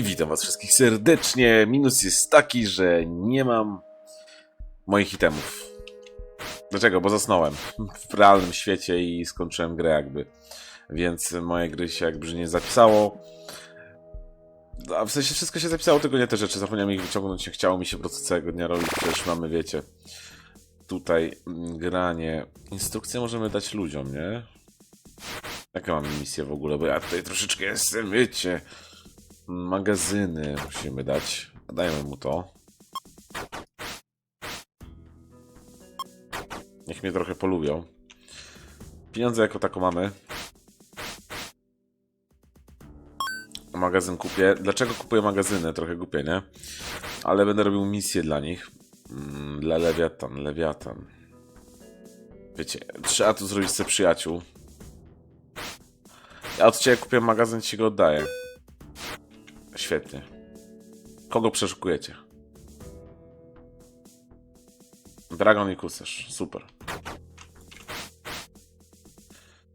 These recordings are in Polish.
I witam was wszystkich serdecznie. Minus jest taki, że nie mam moich itemów. Dlaczego? Bo zasnąłem w realnym świecie i skończyłem grę jakby. Więc moje gry się jakby nie zapisało. A w sensie wszystko się zapisało, tylko nie te rzeczy. Zapomniałem ich wyciągnąć, nie chciało mi się po prostu całego dnia robić. Przecież mamy, wiecie, tutaj granie. Instrukcje możemy dać ludziom, nie? Jakie mamy misje w ogóle? Bo ja tutaj troszeczkę jestem, wiecie. Magazyny musimy dać. Dajmy mu to. Niech mnie trochę polubią. Pieniądze jako tako mamy. Magazyn kupię. Dlaczego kupuję magazyny? Trochę głupie, nie? Ale będę robił misję dla nich. Mm, Dla Lewiatan, Lewiatan. Wiecie, trzeba tu zrobić sobie przyjaciół. Ja od ciebie kupię magazyn, ci go oddaję. Świetnie. Kogo przeszukujecie? Dragon i Kusarz. Super.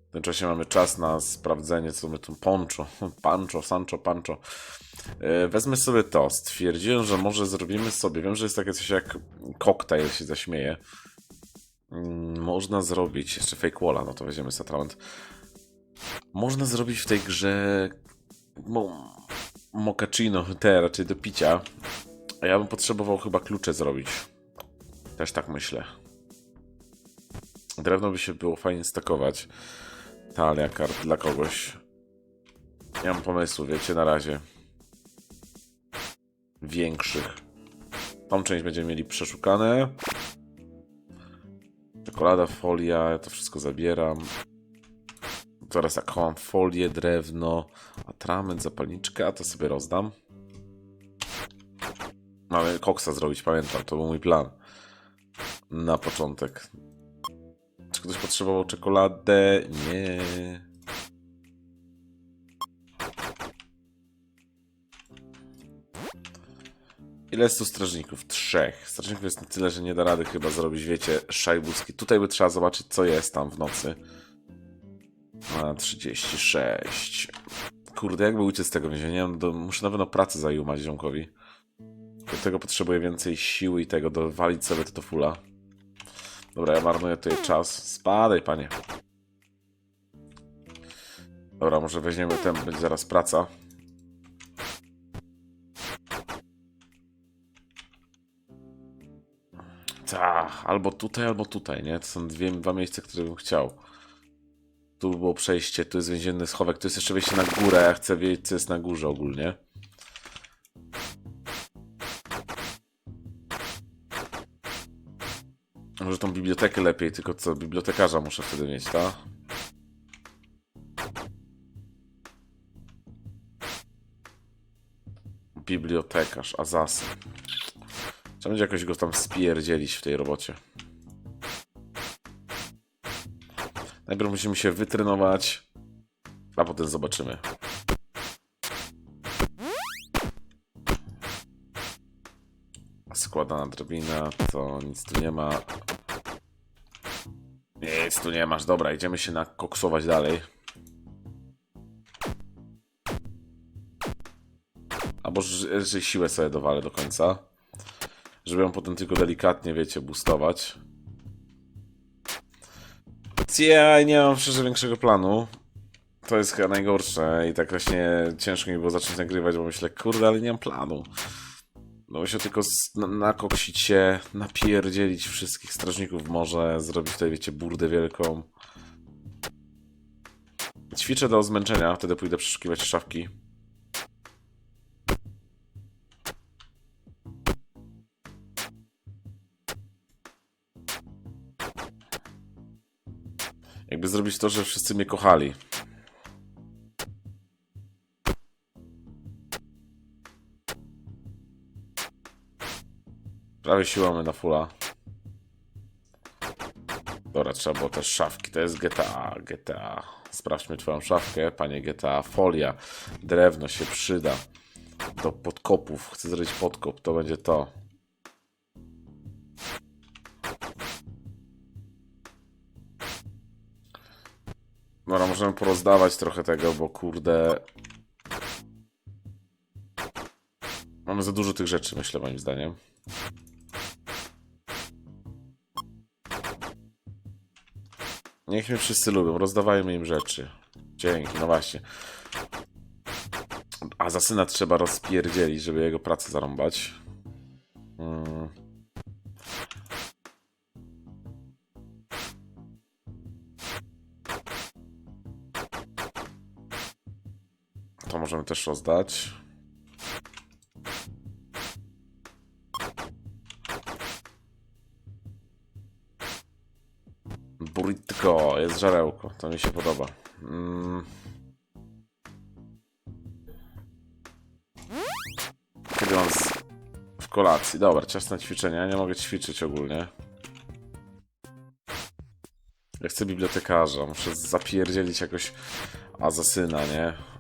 W tym czasie mamy czas na sprawdzenie, co my tu... Poncho. Pancho, Sancho, Pancho. Yy, Wezmę sobie to. Stwierdziłem, że może zrobimy sobie... Wiem, że jest takie coś jak koktajl, się zaśmieje. Mm, Można zrobić... Jeszcze fake walla, no to weźmiemy satrament. Można zrobić w tej grze... Mo mochaccino, te raczej do picia. A ja bym potrzebował chyba klucze zrobić. Też tak myślę. Drewno by się było fajnie stakować. Talia kart dla kogoś. Nie mam pomysłu, wiecie, na razie. Większych. Tą część będziemy mieli przeszukane. Czekolada, folia, ja to wszystko zabieram. Teraz jak chowam folię, drewno, atrament, zapalniczkę, a to sobie rozdam. Mamy koksa zrobić, pamiętam, to był mój plan. Na początek. Czy ktoś potrzebował czekoladę? Nie. Ile jest tu strażników? Trzech. Strażników jest na tyle, że nie da rady chyba zrobić, wiecie, szajbuski. Tutaj by trzeba zobaczyć, co jest tam w nocy. A, 36. Kurde, jakby uciec z tego więzienia? Do, muszę na pewno pracę zajumać ziomkowi. Do tego potrzebuję więcej siły i tego, dowalić sobie to do fula. Dobra, ja marnuję tutaj czas. Spadaj, panie. Dobra, może weźmiemy ten, będzie zaraz praca. Tak, albo tutaj, albo tutaj, nie? To są dwie, dwa miejsca, które bym chciał. Tu było przejście, tu jest więzienny schowek, tu jest jeszcze wejście na górę. Ja chcę wiedzieć, co jest na górze ogólnie. Może tą bibliotekę lepiej, tylko co, bibliotekarza muszę wtedy mieć, tak? Bibliotekarz, Azasy. Trzeba będzie jakoś go tam spierdzielić w tej robocie. Najpierw musimy się wytrenować, a potem zobaczymy. Składana drabina, to nic tu nie ma. Nic tu nie masz. Dobra, idziemy się nakoksować dalej. Albo że siłę sobie dowalę do końca. Żeby ją potem tylko delikatnie, wiecie, boostować. Ja nie mam szczerze większego planu. To jest chyba najgorsze i tak właśnie ciężko mi było zacząć nagrywać, bo myślę, kurde, ale nie mam planu. No musiał tylko nakoksić się, napierdzielić wszystkich strażników może, zrobić tutaj, wiecie, burdę wielką. Ćwiczę do zmęczenia, wtedy pójdę przeszukiwać szafki. Jakby zrobić to, że wszyscy mnie kochali. Prawie siła mamy na fulla. Dobra, trzeba było też szafki. To jest GTA, GTA. Sprawdźmy twoją szafkę, panie GTA. Folia, drewno się przyda. Do podkopów. Chcę zrobić podkop, to będzie to. Możemy porozdawać trochę tego, bo kurde... Mamy za dużo tych rzeczy, myślę, moim zdaniem. Niech mnie wszyscy lubią, rozdawajmy im rzeczy. Dzięki, no właśnie. Asasyna trzeba rozpierdzielić, żeby jego pracę zarąbać. To możemy też rozdać. Burrito, jest żarełko, to mi się podoba. Mm. Kiedy mam z... w kolacji? Dobra, czas na. Ja nie mogę ćwiczyć ogólnie. Ja chcę bibliotekarza, muszę zapierdzielić jakoś azasyna, nie?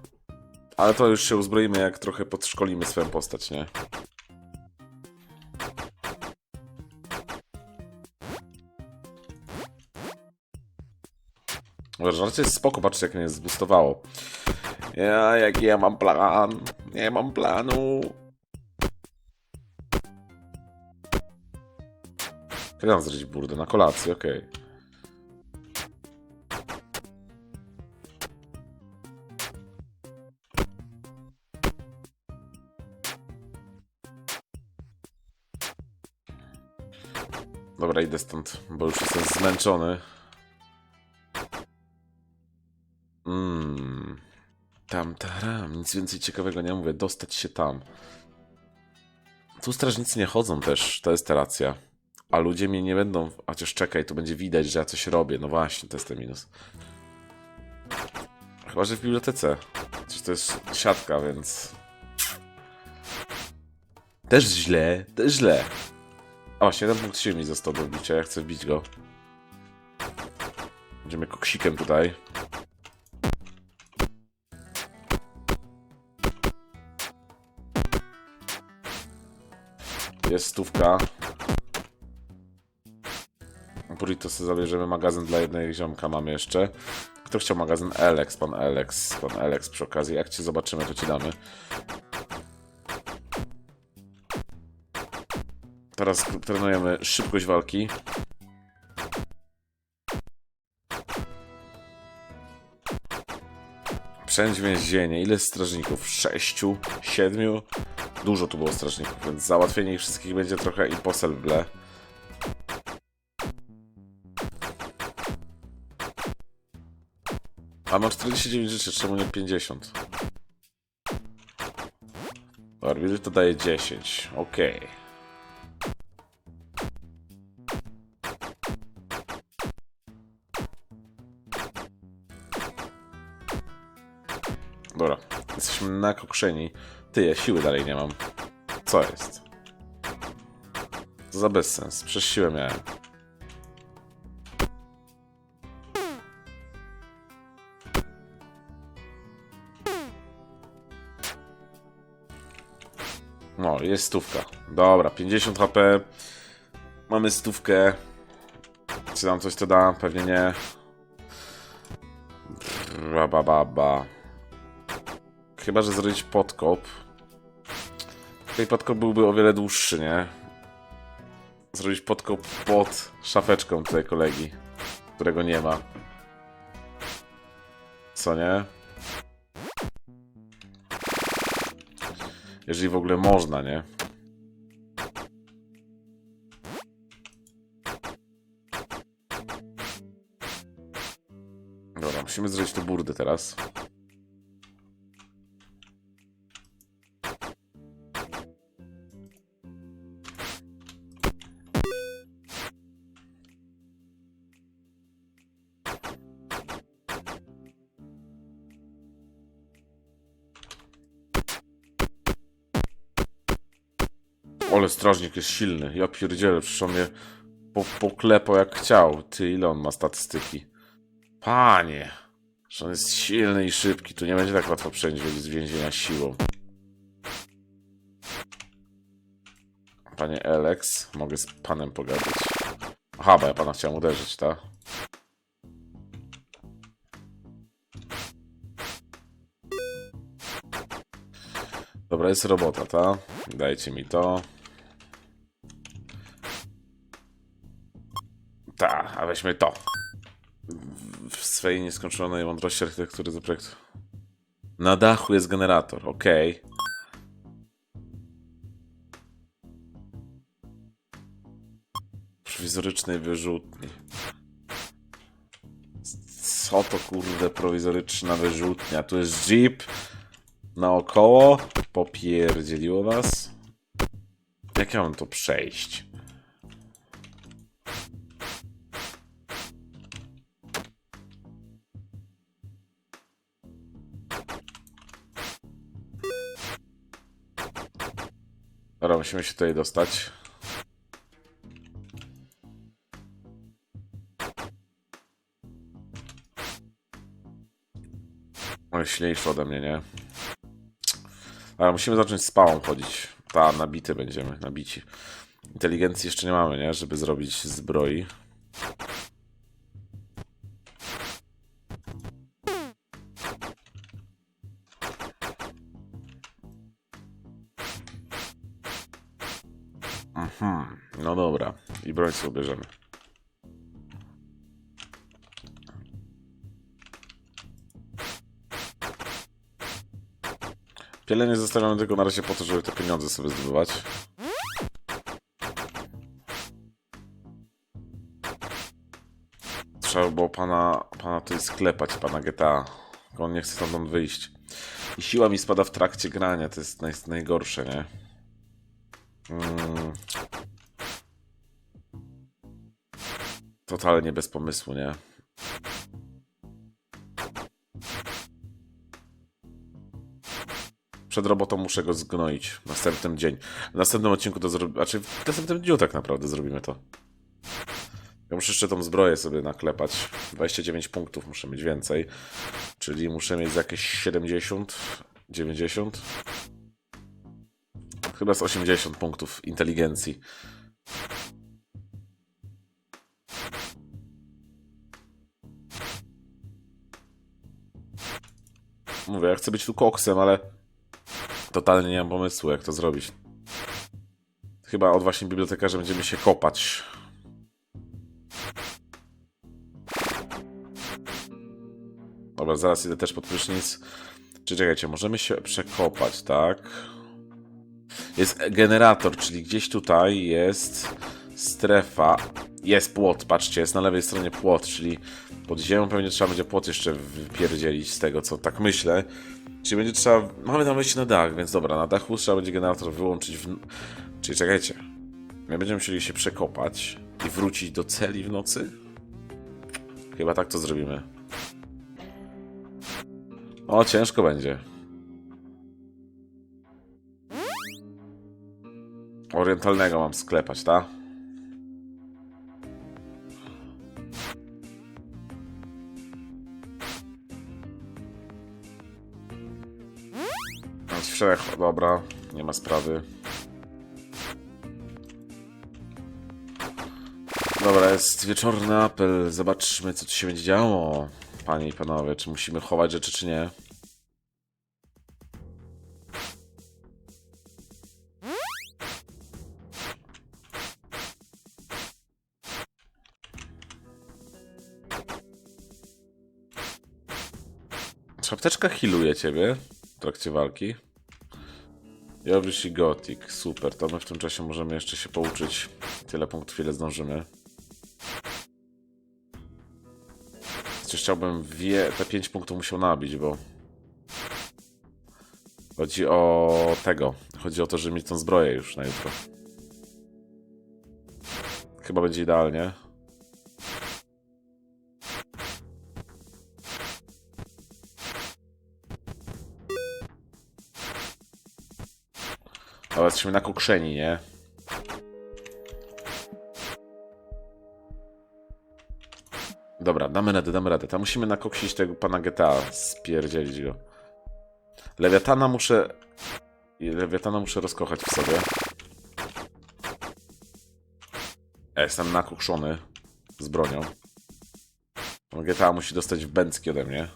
Ale to już się uzbroimy, jak trochę podszkolimy swoją postać, nie? Żarcie jest spoko, patrzcie jak mnie zbustowało. Ja, jaki ja mam plan? Nie mam planu. Kiedy mam zrobić burdę? Na kolację, okej. Dobra, idę stąd, bo już jestem zmęczony. Mmm. Tam, taram. Nic więcej ciekawego nie mówię. Dostać się tam. Tu strażnicy nie chodzą też. To jest ta racja. A ludzie mnie nie będą... Chociaż czekaj, tu będzie widać, że ja coś robię. No właśnie, to jest ten minus. Chyba, że w bibliotece. Przecież to jest siatka, więc... Też źle, też źle. O, 7 punkt siły mi został do bicia. Ja chcę wbić go. Będziemy koksikiem tutaj. Jest stówka. Burrito sobie zabierzemy magazyn dla jednego ziomka mamy jeszcze. Kto chciał magazyn? Alex, pan Alex. Pan Alex przy okazji. Jak cię zobaczymy, to ci damy. Teraz trenujemy szybkość walki. Przędź więzienie. Ile strażników? Sześciu? Siedmiu? Dużo tu było strażników, więc załatwienie ich wszystkich będzie trochę impossible. A mam 49 rzeczy, czemu nie 50? Orbiter to daje 10. Okej. Dobra, jesteśmy nakokszeni. Ty, ja siły dalej nie mam. Co jest? Co za bezsens. Przez siłę miałem. No, jest stówka. Dobra, 50 HP. Mamy stówkę. Czy nam coś to da? Pewnie nie. Ba, ba, ba, ba. Chyba, że zrobić podkop. Tutaj podkop byłby o wiele dłuższy, nie? Zrobić podkop pod szafeczką tutaj kolegi, którego nie ma. Co nie? Jeżeli w ogóle można, nie? Dobra, musimy zrobić tu burdę teraz. Strażnik jest silny. Ja pierdzielę, przecież mnie po, poklepał jak chciał. Ty, ile on ma statystyki? Panie! Że on jest silny i szybki. Tu nie będzie tak łatwo przejąć z więzienia siłą. Panie Alex, mogę z panem pogadać. Aha, bo ja pana chciałem uderzyć, tak? Dobra, jest robota, ta? Dajcie mi to. Ta, a weźmy to. W- swej nieskończonej mądrości architektury do projektu. Na dachu jest generator, okej. Prowizorycznej wyrzutni. Co to kurde prowizoryczna wyrzutnia? Tu jest jeep naokoło. Popierdzieliło was. Jak ja mam to przejść? Musimy się tutaj dostać. On silniejszy ode mnie, nie? Ale musimy zacząć z pałą chodzić. Ta, nabity będziemy, nabici. Inteligencji jeszcze nie mamy, nie? Żeby zrobić zbroi. Sobie bierzemy. Pielenie zostawiamy tylko na razie po to, żeby te pieniądze sobie zdobywać. Trzeba było pana, pana tutaj sklepać, pana GTA. On nie chce stamtąd wyjść. I siła mi spada w trakcie grania, to jest naj, najgorsze, nie? Mm. Totalnie bez pomysłu, nie? Przed robotą muszę go zgnoić. W następnym dzień. W następnym odcinku to zrobimy. Znaczy, w następnym dniu tak naprawdę zrobimy to. Ja muszę jeszcze tą zbroję sobie naklepać. 29 punktów muszę mieć więcej. Czyli muszę mieć jakieś 70, 90. Chyba z 80 punktów inteligencji. Mówię, ja chcę być tu koksem, ale totalnie nie mam pomysłu, jak to zrobić. Chyba od właśnie bibliotekarza będziemy się kopać. Dobra, zaraz idę też pod prysznic. Czy czekajcie, możemy się przekopać, tak? Jest generator, czyli gdzieś tutaj jest strefa. Jest płot, patrzcie, jest na lewej stronie płot, czyli pod ziemią pewnie trzeba będzie płot jeszcze wypierdzielić z tego, co tak myślę. Czyli będzie trzeba... Mamy tam wejść na dach, więc dobra, na dachu trzeba będzie generator wyłączyć w... Czyli czekajcie. My będziemy musieli się przekopać i wrócić do celi w nocy? Chyba tak to zrobimy. O, ciężko będzie. Orientalnego mam sklepać, tak? Wszech, dobra, nie ma sprawy. Dobra, jest wieczorny apel. Zobaczmy, co tu się będzie działo. Panie i panowie, czy musimy chować rzeczy, czy nie? Szapteczka healuje ciebie w trakcie walki. Jowisz i Gothic, super. To my w tym czasie możemy jeszcze się pouczyć. Tyle punktów, ile zdążymy. Jeszcze chciałbym wie... te 5 punktów musiał nabić, bo... Chodzi o tego. Chodzi o to, żeby mieć tą zbroję już na jutro. Chyba będzie idealnie. Jesteśmy na kokrzeni, nie? Dobra, damy radę, damy radę. Tam musimy nakoksić tego pana GTA, spierdzielić go. Lewiatana muszę... Lewiatana muszę rozkochać w sobie. Ja jestem nakokszony z bronią. GTA musi dostać w bęcki ode mnie.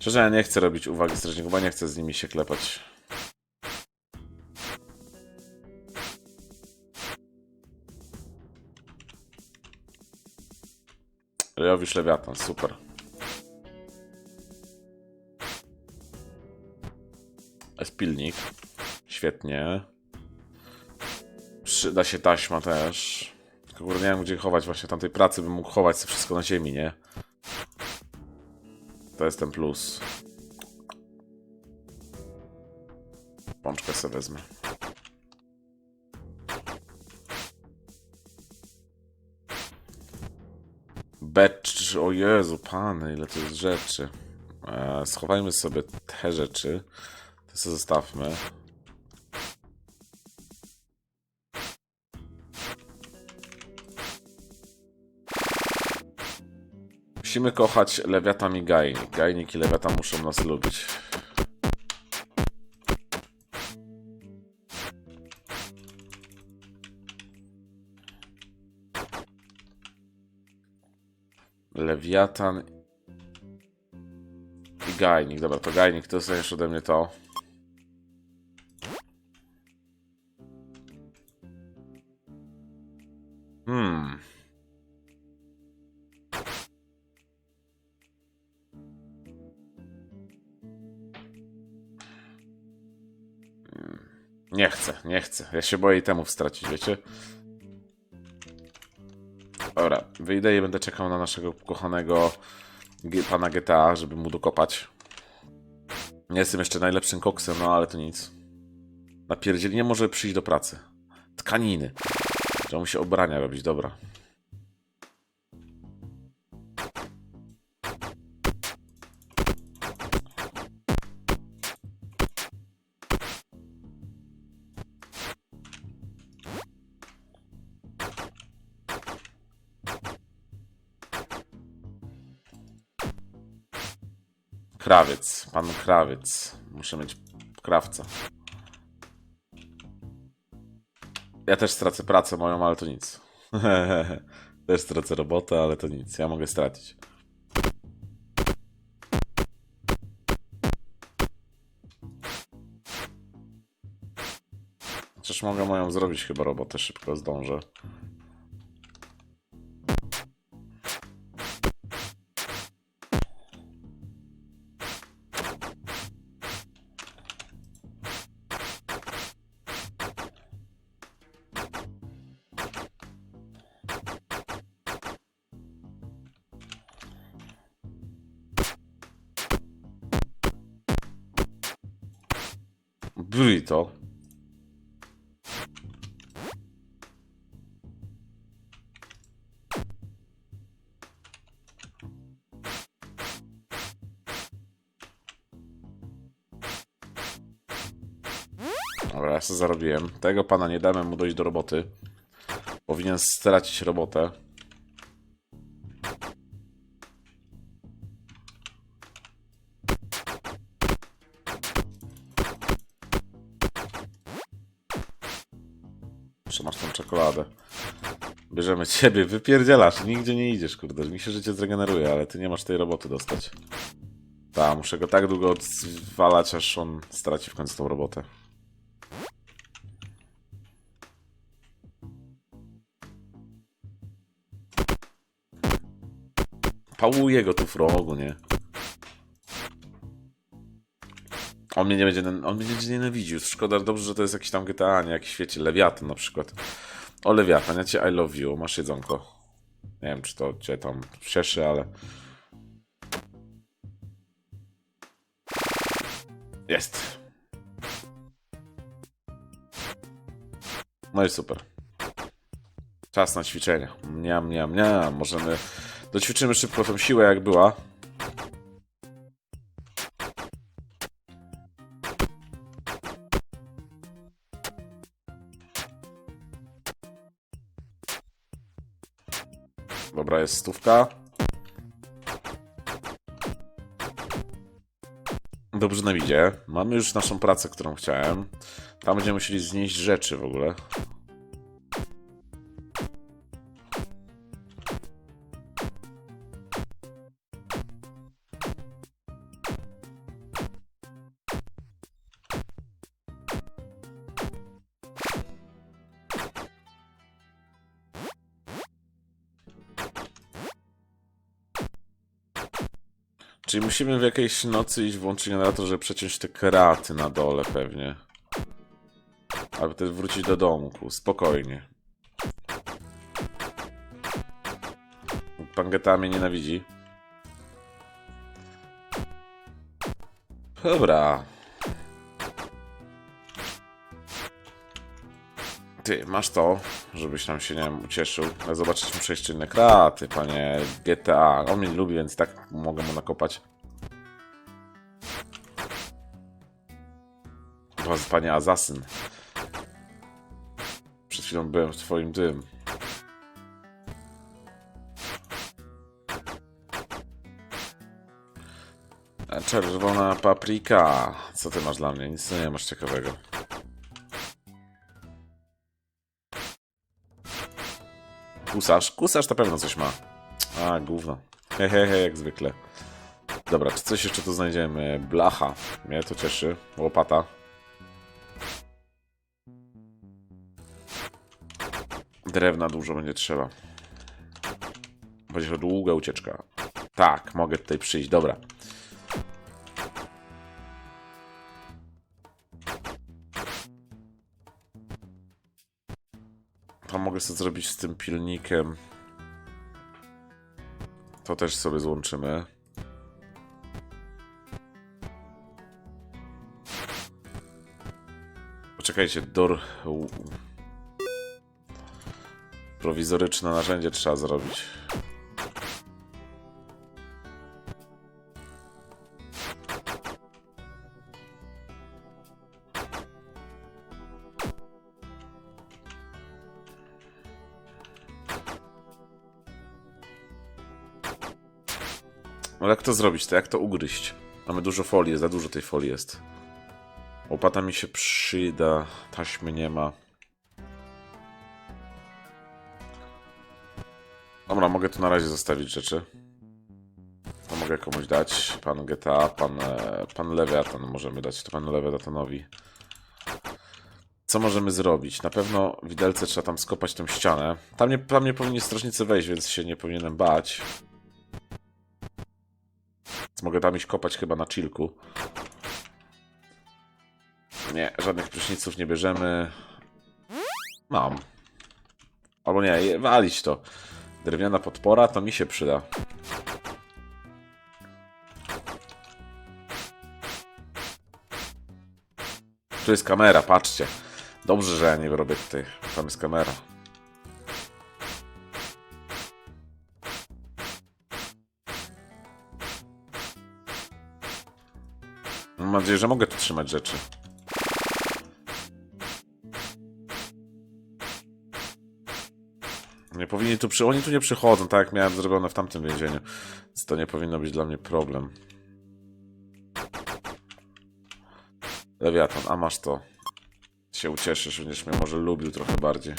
Szczerze, ja nie chcę robić uwagi strażników, bo nie chcę z nimi się klepać. Rejowisz Lewiatan, super. Jest pilnik. Świetnie. Przyda się taśma też. Tylko nie wiem gdzie chować właśnie tamtej pracy, bym mógł chować sobie wszystko na ziemi, nie? To jest ten plus. Pączkę sobie wezmę. Becz, o Jezu, ile to jest rzeczy. E, schowajmy sobie te rzeczy. To sobie zostawmy. Musimy kochać lewiatan i gajnik. Gajnik i lewiatan muszą nas lubić. Lewiatan i gajnik. Dobra, to gajnik, to dostaniesz ode mnie to. Hmm. Nie chcę, nie chcę. Ja się boję itemów stracić, wiecie? Dobra, wyjdę i będę czekał na naszego kochanego pana GTA, żeby mu dokopać. Nie jestem jeszcze najlepszym koksem, no ale to nic. Na pierdzielinie może przyjść do pracy. Tkaniny. Trzeba mu się obrania robić, dobra. Krawiec, pan krawiec. Muszę mieć krawca. Ja też stracę pracę moją, ale to nic. też stracę robotę, ale to nic. Ja mogę stracić. Chociaż mogę moją zrobić chyba robotę, szybko zdążę. Sobie zarobiłem. Tego pana nie damy mu dojść do roboty. Powinien stracić robotę. Muszę masz tą czekoladę. Bierzemy ciebie, wypierdzielasz, nigdzie nie idziesz, kurde. Mi się życie zregeneruje, ale ty nie masz tej roboty dostać. Ta, muszę go tak długo odwalać, aż on straci w końcu tą robotę. Pałuję go tu w rogu, nie? On mnie nie będzie, on mnie nie będzie nienawidził. Szkoda, dobrze, że to jest jakiś tam GTA, nie jakiś świecie. Lewiatan na przykład. O, Lewiatan, ja cię I love you, masz jedzonko. Nie wiem, czy to cię tam cieszy, ale... Jest. No i super. Czas na ćwiczenia. Mniam, mniam, mniam. Możemy... Doćwiczymy szybko tą siłę, jak była. Dobra, jest stówka. Dobrze nam idzie. Mamy już naszą pracę, którą chciałem. Tam będziemy musieli znieść rzeczy w ogóle. Musimy w jakiejś nocy iść włączyć generator, żeby przeciąć te kraty na dole pewnie. Aby też wrócić do domku, spokojnie. Pan Geta mnie nienawidzi. Dobra. Ty, masz to, żebyś nam się, nie wiem, ucieszył. Ale zobaczyć muszę inne kraty, panie GTA. On mnie nie lubi, więc tak mogę mu nakopać. Panie Asasyn. Przed chwilą byłem w twoim tym. A Czerwona paprika. Co ty masz dla mnie? Nic nie masz ciekawego. Kusarz? Kusarz to pewno coś ma. A, gówno. Hehehe, jak zwykle. Dobra, czy coś jeszcze tu znajdziemy? Blacha. Mnie to cieszy. Łopata. Drewna dużo będzie trzeba. Będzie to długa ucieczka. Tak, mogę tutaj przyjść, dobra. To mogę sobie zrobić z tym pilnikiem. To też sobie złączymy. Poczekajcie, dor... Prowizoryczne narzędzie trzeba zrobić. Ale jak to zrobić? To jak to ugryźć? Mamy dużo folii, za dużo tej folii jest. Łopata mi się przyda, taśmy nie ma. Mogę tu na razie zostawić rzeczy. To mogę komuś dać. Pan GTA, pan, e, pan Lewiatan możemy dać to panu Lewiatanowi. Co możemy zrobić? Na pewno widelce trzeba tam skopać tę ścianę. Tam nie, tam nie powinni strażnicy wejść, więc się nie powinienem bać. Więc mogę tam iść kopać chyba na chillku. Nie, żadnych pryszniców nie bierzemy. Mam. Albo nie, walić to. Drewniana podpora to mi się przyda. Tu jest kamera, patrzcie. Dobrze, że ja nie robię tutaj. Tam jest kamera. Mam nadzieję, że mogę tu trzymać rzeczy. Powinni tu przy... Oni tu nie przychodzą, tak jak miałem zrobione w tamtym więzieniu. Więc to nie powinno być dla mnie problem. Lewiatan, a masz to. Się ucieszysz, będziesz mnie może lubił trochę bardziej.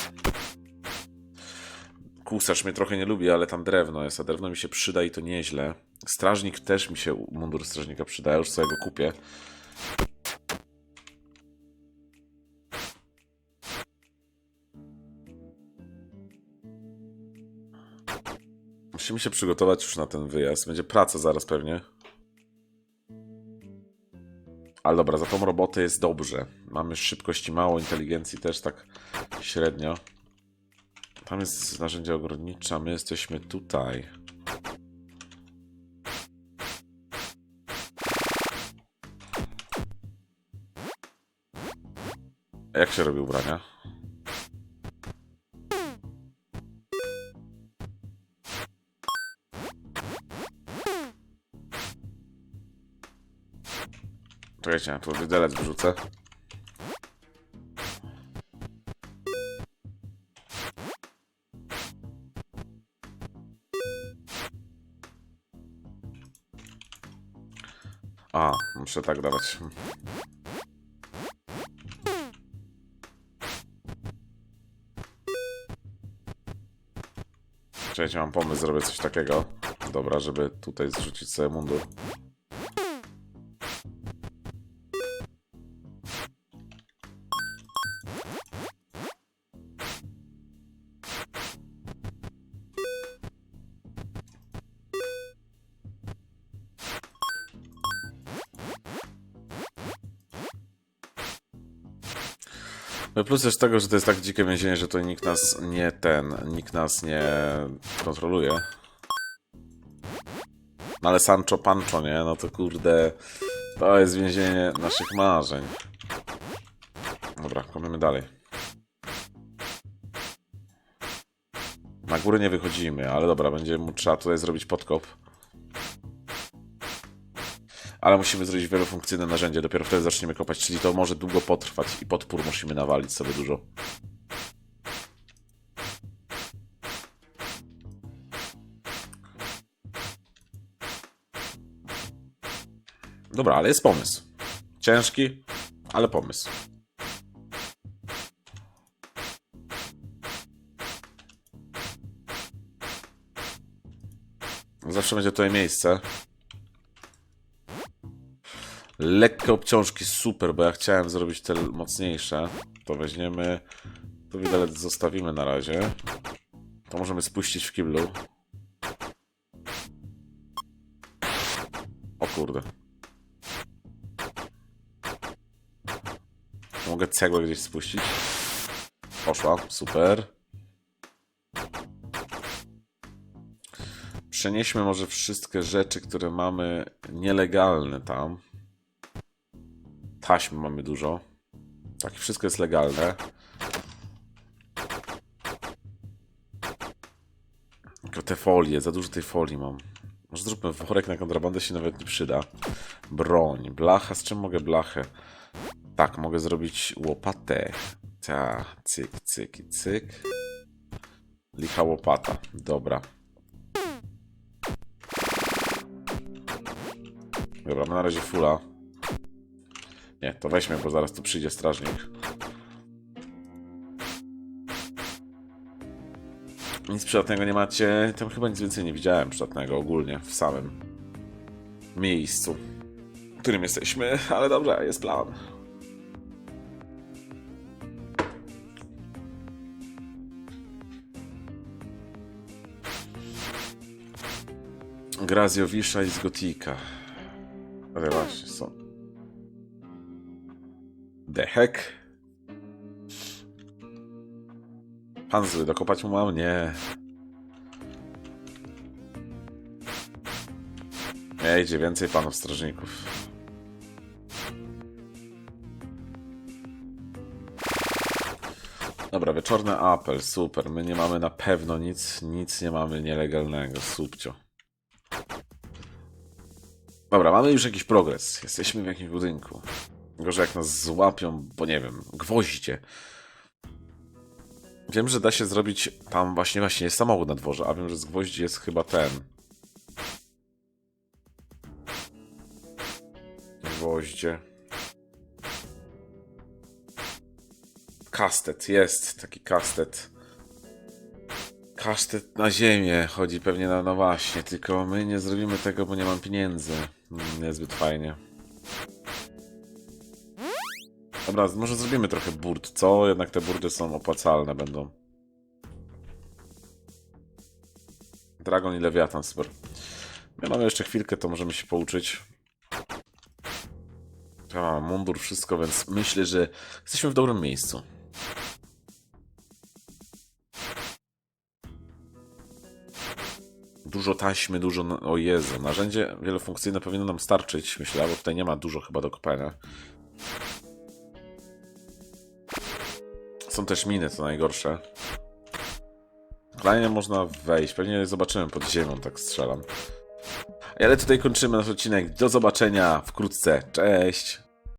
Kusarz mnie trochę nie lubi, ale tam drewno jest, a drewno mi się przyda i to nieźle. Strażnik też mi się, mundur strażnika przyda, ja już sobie go kupię. Musimy się przygotować już na ten wyjazd. Będzie praca zaraz pewnie. Ale dobra, za tą robotę jest dobrze. Mamy szybkości mało, inteligencji też tak średnio. Tam jest narzędzie ogrodnicze, my jesteśmy tutaj. Jak się robi ubrania? Czekajcie, ja tu widelec wyrzucę. A, muszę tak dawać. Czekajcie, mam pomysł, zrobię coś takiego. Dobra, żeby tutaj zrzucić sobie mundur. Plus też tego, że to jest tak dzikie więzienie, że to nikt nas nie ten, nikt nas nie kontroluje. No ale Sancho Pancho, nie? No to kurde, to jest więzienie naszych marzeń. Dobra, kopiemy dalej. Na górę nie wychodzimy, ale dobra, będzie mu trzeba tutaj zrobić podkop. Ale musimy zrobić wielofunkcyjne narzędzie, dopiero wtedy zaczniemy kopać, czyli to może długo potrwać i podpór musimy nawalić sobie dużo. Dobra, ale jest pomysł. Ciężki, ale pomysł. Zawsze będzie tutaj miejsce. Lekkie obciążki, super, bo ja chciałem zrobić te mocniejsze. To weźmiemy. To widelec zostawimy na razie. To możemy spuścić w kiblu. O kurde. Mogę cegłę gdzieś spuścić. Poszła, super. Przenieśmy może wszystkie rzeczy, które mamy nielegalne tam. Taśmy mamy dużo. Tak, wszystko jest legalne. Tylko te folie, za dużo tej folii mam. Może zróbmy worek na kontrabandę, się nawet nie przyda. Broń, blacha, z czym mogę blachę? Tak, mogę zrobić łopatę. Ta, cyk, cyk i cyk. Licha łopata, dobra. Dobra, na razie fula. Nie, to weźmy, bo zaraz tu przyjdzie strażnik. Nic przydatnego nie macie. Tam chyba nic więcej nie widziałem przydatnego ogólnie w samym miejscu, w którym jesteśmy, ale dobrze, jest plan. Graziowisza i z Gotika. Ale właśnie są. Heck? Pan zły, dokopać mu mam? Nie. Nie, idzie więcej panów strażników. Dobra, wieczorny apel, super. My nie mamy na pewno nic, nic nie mamy nielegalnego, subcio. Dobra, mamy już jakiś progres. Jesteśmy w jakimś budynku. Gorzej jak nas złapią, bo nie wiem, gwoździe. Wiem, że da się zrobić tam właśnie, właśnie jest samochód na dworze, a wiem, że z gwoździ jest chyba ten. Gwoździe. Kastet, jest taki kastet. Kasztet na ziemię chodzi pewnie na, no właśnie, tylko my nie zrobimy tego, bo nie mam pieniędzy. Mm, Niezbyt fajnie. Dobra, może zrobimy trochę burt, co? Jednak te burdy są opłacalne będą. Dragon i Lewiatan, super. My mamy jeszcze chwilkę, to możemy się pouczyć. Ja mam mundur, wszystko, więc myślę, że jesteśmy w dobrym miejscu. Dużo taśmy, dużo. O Jezu, narzędzie wielofunkcyjne powinno nam starczyć, myślę, bo tutaj nie ma dużo chyba do kopania. Są też miny, to najgorsze. Kolejnie można wejść, pewnie zobaczymy pod ziemią, tak strzelam. Ale tutaj kończymy nasz odcinek. Do zobaczenia wkrótce. Cześć!